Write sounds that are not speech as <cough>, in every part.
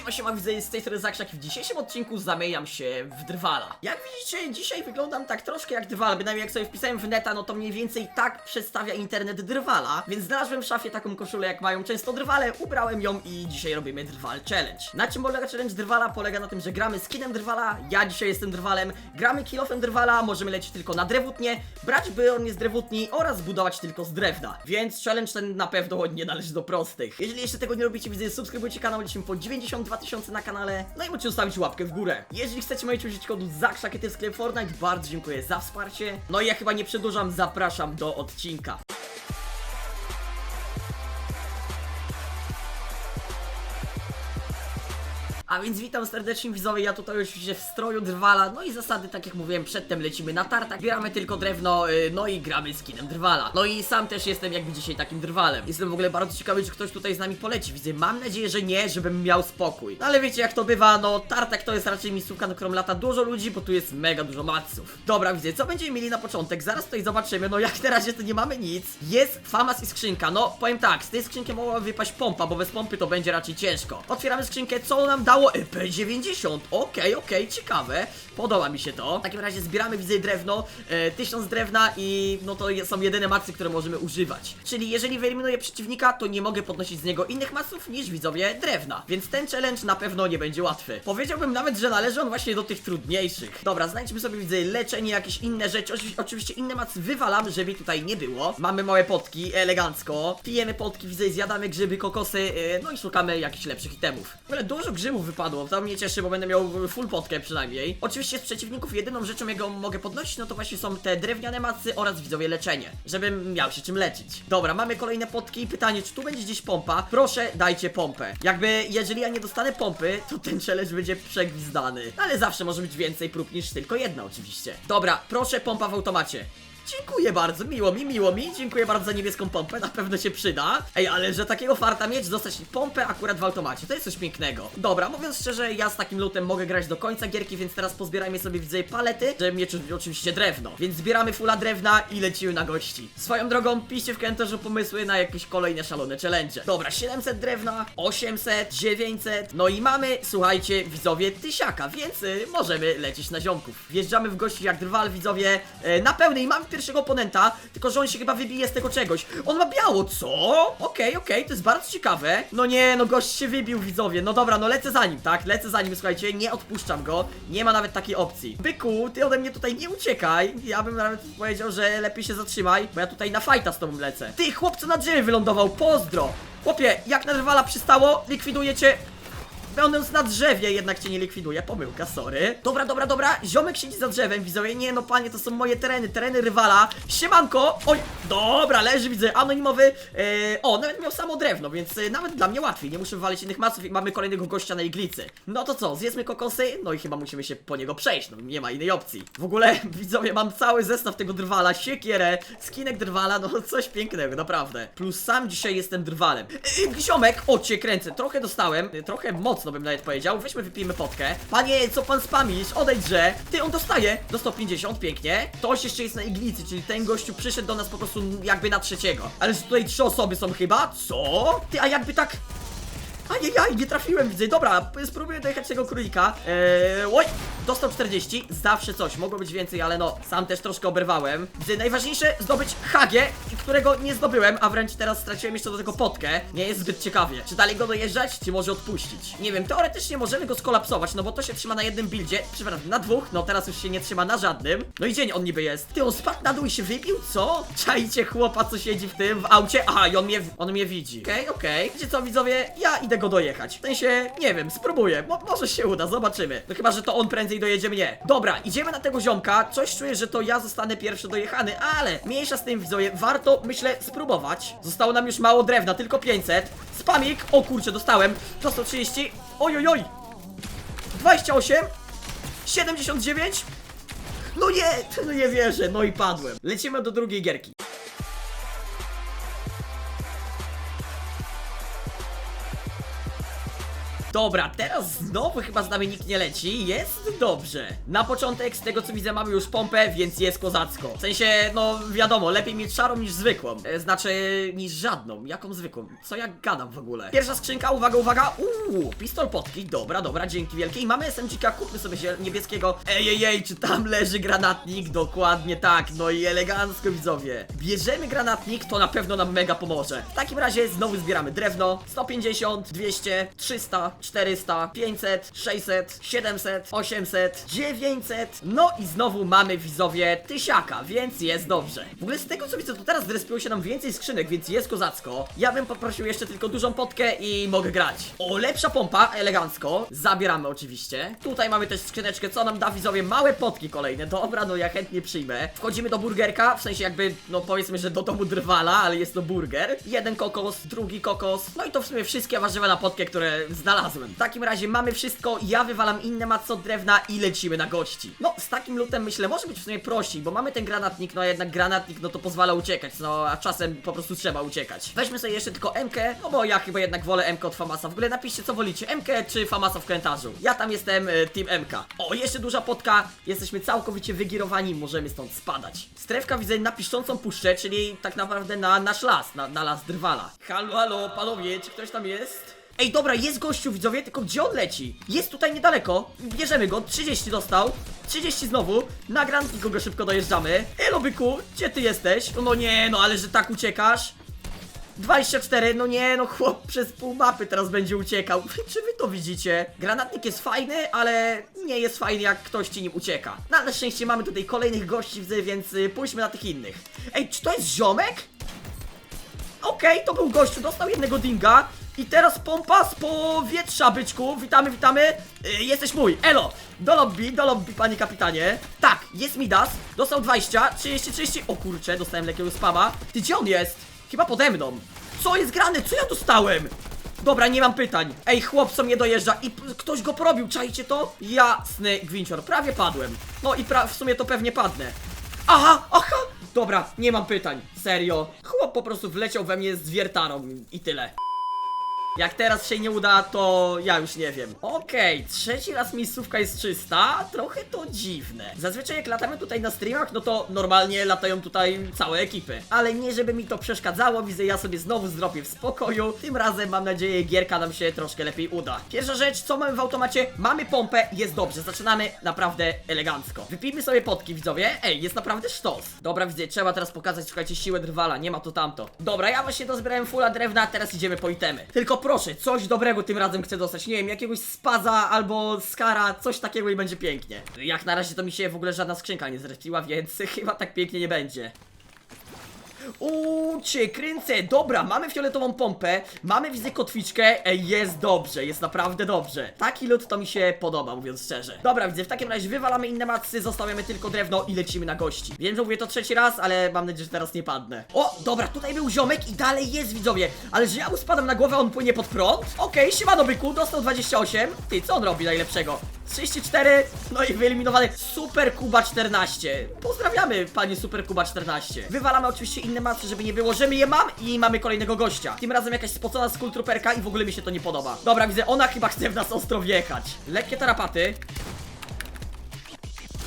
Siema, siema, widzę z tej strony Zaksiak i w dzisiejszym odcinku zamieniam się w Drwala. Jak widzicie, dzisiaj wyglądam tak troszkę jak Drwal, bynajmniej jak sobie wpisałem w neta, no to mniej więcej tak przedstawia internet Drwala, więc znalazłem w szafie taką koszulę, jak mają często Drwale, ubrałem ją i dzisiaj robimy Drwal Challenge. Na czym polega challenge Drwala? Polega na tym, że gramy skinem Drwala, ja dzisiaj jestem Drwalem, gramy kilofem Drwala, możemy lecieć tylko na drewutnie, brać bylon z drewutni oraz budować tylko z drewna. Więc challenge ten na pewno nie należy do prostych. Jeżeli jeszcze tego nie robicie, widzę, subskrybujcie kanał, lecimy po 90 2000 na kanale. No i możecie zostawić łapkę w górę. Jeżeli chcecie mojej użyć kodu ZAKSZAKIETY w sklep Fortnite, bardzo dziękuję za wsparcie. No i ja chyba nie przedłużam, zapraszam do odcinka. A więc witam serdecznie widzowie, ja tutaj już się w stroju drwala, no i zasady, tak jak mówiłem przedtem, lecimy na tartak, bieramy tylko drewno, y, no i gramy skinem drwala. No i sam też jestem jakby dzisiaj takim drwalem. Jestem w ogóle bardzo ciekawy, czy ktoś tutaj z nami poleci, widzę, mam nadzieję, że nie, żebym miał spokój. No ale wiecie jak to bywa, no tartak to jest raczej miejscówka, na którą lata dużo ludzi, bo tu jest mega dużo maców. Dobra, widzę, co będziemy mieli na początek, zaraz tutaj zobaczymy, no jak na razie to nie mamy nic. Jest famas i skrzynka, no powiem tak, z tej skrzynki mogła wypaść pompa, bo bez pompy to będzie raczej ciężko. Otwieramy skrzynkę, co nam dało? EP90, okej, okej, ciekawe, podoba mi się to. W takim razie zbieramy, widzę, drewno, e, 1000 drewna i no to są jedyne macy, które możemy używać. Czyli jeżeli wyeliminuję przeciwnika, to nie mogę podnosić z niego innych maców niż widzowie drewna. Więc ten challenge na pewno nie będzie łatwy. Powiedziałbym nawet, że należy on właśnie do tych trudniejszych. Dobra, znajdźmy sobie, widzę, leczenie, jakieś inne rzeczy. Oczywi- oczywiście inne macy wywalam, żeby tutaj nie było. Mamy małe potki, elegancko. Pijemy potki, widzę, zjadamy grzyby, kokosy, e, no i szukamy jakichś lepszych itemów. W ogóle dużo grzybów wypadło, to mnie cieszy, bo będę miał full potkę przynajmniej. Oczywiście z przeciwników jedyną rzeczą, jaką mogę podnosić, no to właśnie są te drewniane macy oraz widzowie leczenie, żebym miał się czym leczyć. Dobra, mamy kolejne potki. Pytanie, czy tu będzie gdzieś pompa? Proszę, dajcie pompę. Jakby, jeżeli ja nie dostanę pompy, to ten challenge będzie przegwizdany. Ale zawsze może być więcej prób niż tylko jedna oczywiście. Dobra, proszę, pompa w automacie. Dziękuję bardzo, miło mi, miło mi. Dziękuję bardzo za niebieską pompę, na pewno się przyda. Ej, ale że takiego farta mieć, dostać pompę akurat w automacie, to jest coś pięknego. Dobra, mówiąc szczerze, ja z takim lutem mogę grać do końca gierki, więc teraz pozbierajmy sobie widzę palety, żeby mieć oczywiście drewno. Więc zbieramy fula drewna i lecimy na gości. Swoją drogą, piszcie w komentarzu pomysły na jakieś kolejne szalone challenge. Dobra, 700 drewna, 800, 900, no i mamy, słuchajcie, widzowie, tysiaka, więc y, możemy lecieć na ziomków. Wjeżdżamy w gości jak drwal, widzowie, y, na pełnej mamy pierwszego oponenta, tylko że on się chyba wybije z tego czegoś. On ma biało, co? Okej, okej, to jest bardzo ciekawe. No nie, no gość się wybił, widzowie. No dobra, no lecę za nim, tak? Lecę za nim, słuchajcie, nie odpuszczam go. Nie ma nawet takiej opcji. Byku, ty ode mnie tutaj nie uciekaj. Ja bym nawet powiedział, że lepiej się zatrzymaj, bo ja tutaj na fajta z tobą lecę. Ty, chłopco na drzewie wylądował, pozdro! Chłopie, jak na rywala przystało, likwiduję cię Będąc na drzewie jednak cię nie likwiduje, pomyłka, sorry. Dobra, dobra, dobra, ziomek siedzi za drzewem, widzowie, nie no panie, to są moje tereny, tereny rywala. Siemanko, oj, dobra, leży, widzę, anonimowy. E, o, nawet miał samo drewno, więc e, nawet dla mnie łatwiej, nie muszę wywalić innych maców i mamy kolejnego gościa na iglicy. No to co, zjedzmy kokosy, no i chyba musimy się po niego przejść, no nie ma innej opcji. W ogóle, <laughs> widzowie, mam cały zestaw tego drwala, siekierę, skinek drwala, no <laughs> coś pięknego, naprawdę. Plus sam dzisiaj jestem drwalem. E, ziomek, o cię kręcę, trochę dostałem, e, trochę mocno bym nawet powiedział, weźmy wypijmy potkę. Panie, co pan spamisz? Odejdźże. Ty, on dostaje, do 150, pięknie. Ktoś jeszcze jest na iglicy, czyli ten gościu przyszedł do nas po prostu jakby na trzeciego. Ale tutaj trzy osoby są chyba? Co? Ty, a jakby tak... Ajajaj, nie trafiłem, widzę. Dobra, spróbuję dojechać tego królika. Eee, oj, dostał 40. Zawsze coś, mogło być więcej, ale no, sam też troszkę oberwałem. Widzę, najważniejsze zdobyć Hagie, którego nie zdobyłem, a wręcz teraz straciłem jeszcze do tego potkę. Nie jest zbyt ciekawie. Czy dalej go dojeżdżać, czy może odpuścić? Nie wiem, teoretycznie możemy go skolapsować, no bo to się trzyma na jednym buildzie, przepraszam, na dwóch, no teraz już się nie trzyma na żadnym. No i dzień on niby jest. Ty, on spadł na dół i się wybił, co? Czajcie chłopa, co siedzi w tym, w aucie? Aha, i on mnie, on mnie widzi. Okej, okej. Wiecie co, widzowie? Ja idę go dojechać. W sensie, nie wiem, spróbuję. Mo może się uda, zobaczymy. No chyba, że to on prędzej dojedzie mnie. Dobra, idziemy na tego ziomka. Coś czuję, że to ja zostanę pierwszy dojechany, ale mniejsza z tym, widzowie, warto, myślę, spróbować. Zostało nam już mało drewna, tylko 500. Spamik, o kurczę, dostałem. To 130. Oj, oj, oj. 28. 79. No nie, <laughs> no nie wierzę, no i padłem. Lecimy do drugiej gierki. Dobra, teraz znowu chyba z nami nikt nie leci. Jest dobrze. Na początek, z tego co widzę, mamy już pompę, więc jest kozacko. W sensie, no wiadomo, lepiej mieć szarą niż zwykłą. E, znaczy, niż żadną. Jaką zwykłą? Co ja gadam w ogóle? Pierwsza skrzynka, uwaga, uwaga. Uuu, pistol potki. Dobra, dobra, dzięki wielkie. I mamy SMG-ka, kupmy sobie niebieskiego. Ej, ej, ej, czy tam leży granatnik? Dokładnie tak. No i elegancko, widzowie. Bierzemy granatnik, to na pewno nam mega pomoże. W takim razie znowu zbieramy drewno. 150, 200, 300, 400, 500, 600, 700, 800, 900. No i znowu mamy widzowie tysiaka, więc jest dobrze. W ogóle z tego co widzę, to teraz zrespiło się nam więcej skrzynek, więc jest kozacko. Ja bym poprosił jeszcze tylko dużą potkę i mogę grać. O, lepsza pompa, elegancko. Zabieramy oczywiście. Tutaj mamy też skrzyneczkę, co nam da widzowie małe potki kolejne. Dobra, no ja chętnie przyjmę. Wchodzimy do burgerka, w sensie jakby, no powiedzmy, że do domu drwala, ale jest to burger. Jeden kokos, drugi kokos. No i to w sumie wszystkie warzywa na potkę, które znalazłem. W takim razie mamy wszystko, ja wywalam inne maco drewna i lecimy na gości. No, z takim lutem myślę, może być w sumie prościej, bo mamy ten granatnik, no a jednak granatnik, no to pozwala uciekać, no a czasem po prostu trzeba uciekać. Weźmy sobie jeszcze tylko MK, no bo ja chyba jednak wolę MK od Famasa. W ogóle napiszcie co wolicie, MK czy Famasa w komentarzu. Ja tam jestem y, Team MK. O, jeszcze duża potka, jesteśmy całkowicie wygirowani, możemy stąd spadać. Strefka widzę na piszczącą puszczę, czyli tak naprawdę na nasz las, na, na las Drwala. Halo, halo, panowie, czy ktoś tam jest? Ej, dobra, jest gościu, widzowie, tylko gdzie on leci? Jest tutaj niedaleko, bierzemy go, 30 dostał, 30 znowu, na granatniku go szybko dojeżdżamy. Elo, byku, gdzie ty jesteś? No nie, no ale że tak uciekasz? 24, no nie, no chłop przez pół mapy teraz będzie uciekał. <laughs> Czy wy to widzicie? Granatnik jest fajny, ale nie jest fajny jak ktoś ci nim ucieka. No na szczęście mamy tutaj kolejnych gości, więc y, pójdźmy na tych innych. Ej, czy to jest ziomek? Okej, to był gościu, dostał jednego dinga I teraz pompa z powietrza, byczku Witamy, witamy yy, Jesteś mój, elo Do lobby, do lobby, panie kapitanie Tak, jest Midas Dostał 20, 30, 30 O kurczę, dostałem lekkiego spama Ty, gdzie on jest? Chyba pode mną Co jest grane? Co ja dostałem? Dobra, nie mam pytań. Ej, chłop mnie dojeżdża i ktoś go porobił, czajcie to? Jasny gwincior, prawie padłem. No i pra w sumie to pewnie padnę. Aha, aha! Dobra, nie mam pytań. Serio. Chłop po prostu wleciał we mnie z wiertarą i tyle. Jak teraz się nie uda, to ja już nie wiem. Okej, trzeci raz miejscówka jest czysta, trochę to dziwne. Zazwyczaj jak latamy tutaj na streamach, no to normalnie latają tutaj całe ekipy. Ale nie żeby mi to przeszkadzało, widzę ja sobie znowu zdropię w spokoju. Tym razem mam nadzieję gierka nam się troszkę lepiej uda. Pierwsza rzecz, co mamy w automacie? Mamy pompę, jest dobrze, zaczynamy naprawdę elegancko. Wypijmy sobie potki, widzowie. Ej, jest naprawdę sztos. Dobra, widzę, trzeba teraz pokazać, słuchajcie, siłę drwala, nie ma to tamto. Dobra, ja właśnie dozbierałem fulla drewna, teraz idziemy po itemy. Tylko proszę, coś dobrego tym razem chcę dostać. Nie wiem, jakiegoś spaza albo skara, coś takiego i będzie pięknie. Jak na razie to mi się w ogóle żadna skrzynka nie zrespiła, więc <laughs> chyba tak pięknie nie będzie. Uuu, cię kręcę, dobra, mamy fioletową pompę, mamy widzę kotwiczkę, ej, jest dobrze, jest naprawdę dobrze. Taki lód to mi się podoba, mówiąc szczerze. Dobra, widzę, w takim razie wywalamy inne macy, zostawiamy tylko drewno i lecimy na gości. Wiem, że mówię to trzeci raz, ale mam nadzieję, że teraz nie padnę. O, dobra, tutaj był ziomek i dalej jest, widzowie, ale że ja mu spadam na głowę, on płynie pod prąd? Okej, siemano byku, dostał 28. Ty, co on robi najlepszego? 34, no i wyeliminowany Super Kuba 14. Pozdrawiamy, panie Super Kuba 14. Wywalamy oczywiście inne macy, żeby nie było, że my je mam i mamy kolejnego gościa. Tym razem jakaś spocona skultruperka i w ogóle mi się to nie podoba. Dobra, widzę, ona chyba chce w nas ostro wjechać. Lekkie tarapaty.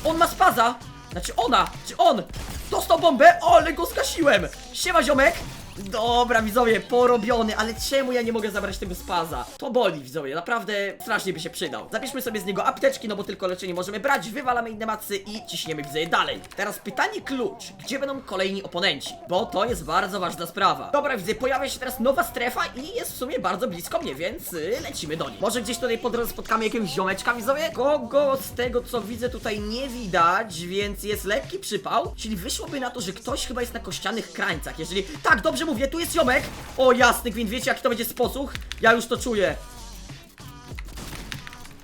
On ma spaza! Znaczy ona, czy on dostał bombę, ale go skasiłem! Siema ziomek! Dobra widzowie, porobiony, ale czemu ja nie mogę zabrać tego spaza? To boli widzowie, naprawdę strasznie by się przydał. Zabierzmy sobie z niego apteczki, no bo tylko leczenie możemy brać, wywalamy inne macy i ciśniemy widzowie dalej. Teraz pytanie klucz, gdzie będą kolejni oponenci? Bo to jest bardzo ważna sprawa. Dobra widzę, pojawia się teraz nowa strefa i jest w sumie bardzo blisko mnie, więc y, lecimy do niej. Może gdzieś tutaj po drodze spotkamy jakiegoś ziomeczka widzowie? Kogo z tego co widzę tutaj nie widać, więc jest lekki przypał, czyli wyszłoby na to, że ktoś chyba jest na kościanych krańcach, jeżeli... Tak, dobrze mówię, tu jest ziomek! O jasny gwint, wiecie jaki to będzie sposób? Ja już to czuję.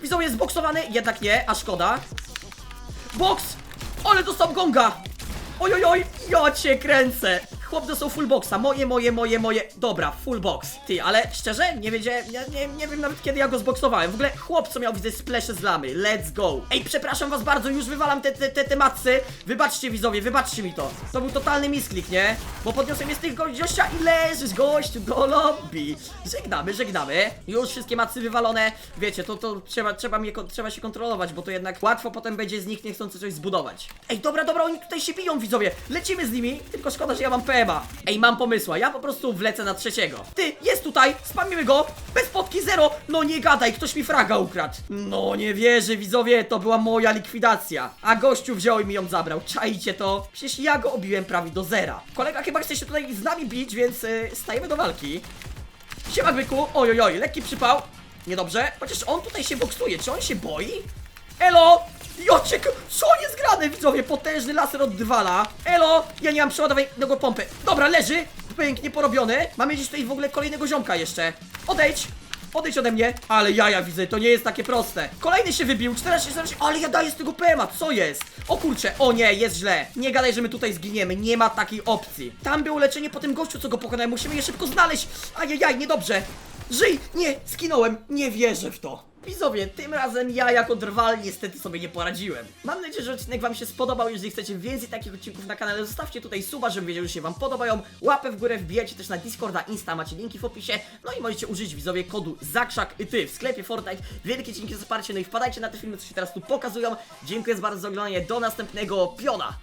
Widzowie jest zboksowany, jednak nie, a szkoda. Boks! Ale dostał gonga! Oj, oj, oj, ja cię kręcę! Chłop dostał full boxa, moje, moje, moje, moje, dobra, full box. Ty, ale szczerze, nie wiedziałem, nie, nie, nie wiem nawet kiedy ja go zboksowałem. W ogóle chłop, co miał, widzę, splesze z lamy, let's go. Ej, przepraszam was bardzo, już wywalam te, te, te, te matcy. Wybaczcie widzowie, wybaczcie mi to. To był totalny misklik, nie? Bo podniosłem je z tych gościa i leżysz, gościu, do lobby. Żegnamy, żegnamy. Już wszystkie matcy wywalone. Wiecie, to, to trzeba, trzeba, mnie, trzeba się kontrolować, bo to jednak łatwo potem będzie z nich niechcący coś zbudować. Ej, dobra, dobra, oni tutaj się biją, widzowie. Lecimy z nimi, tylko szkoda, że ja mam Ej, mam pomysła, ja po prostu wlecę na trzeciego. Ty, jest tutaj, spamimy go. Bez potki, zero. No nie gadaj, ktoś mi fraga ukradł. No nie wierzę, widzowie, to była moja likwidacja. A gościu wziął i mi ją zabrał. Czajcie to? Przecież ja go obiłem prawie do zera. Kolega chyba chce się tutaj z nami bić, więc yy, stajemy do walki. Siema byku, oj oj oj, lekki przypał Niedobrze, chociaż on tutaj się boksuje, czy on się boi? Elo! Jociek, co jest grane widzowie? Potężny laser od Dywala Elo! Ja nie mam przeładowanego pompy Dobra, leży, pięknie porobiony Mamy gdzieś tutaj w ogóle kolejnego ziomka jeszcze Odejdź! Odejdź ode mnie Ale jaja widzę, to nie jest takie proste Kolejny się wybił, 14, 14 Ale ja daję z tego PMA, co jest? O kurczę, o nie, jest źle Nie gadaj, że my tutaj zginiemy, nie ma takiej opcji Tam było leczenie po tym gościu, co go pokonałem Musimy je szybko znaleźć Ajajaj, niedobrze Żyj! Nie! Skinąłem! Nie wierzę w to! Widzowie, tym razem ja jako drwal niestety sobie nie poradziłem. Mam nadzieję, że odcinek wam się spodobał. Jeżeli chcecie więcej takich odcinków na kanale, zostawcie tutaj suba, żebym wiedział, że się wam podobają. Łapę w górę, wbijajcie też na Discorda, Insta, macie linki w opisie. No i możecie użyć widzowie kodu ZAKRZAK i ty w sklepie Fortnite. Wielkie dzięki za wsparcie, no i wpadajcie na te filmy, co się teraz tu pokazują. Dziękuję bardzo za oglądanie, do następnego piona!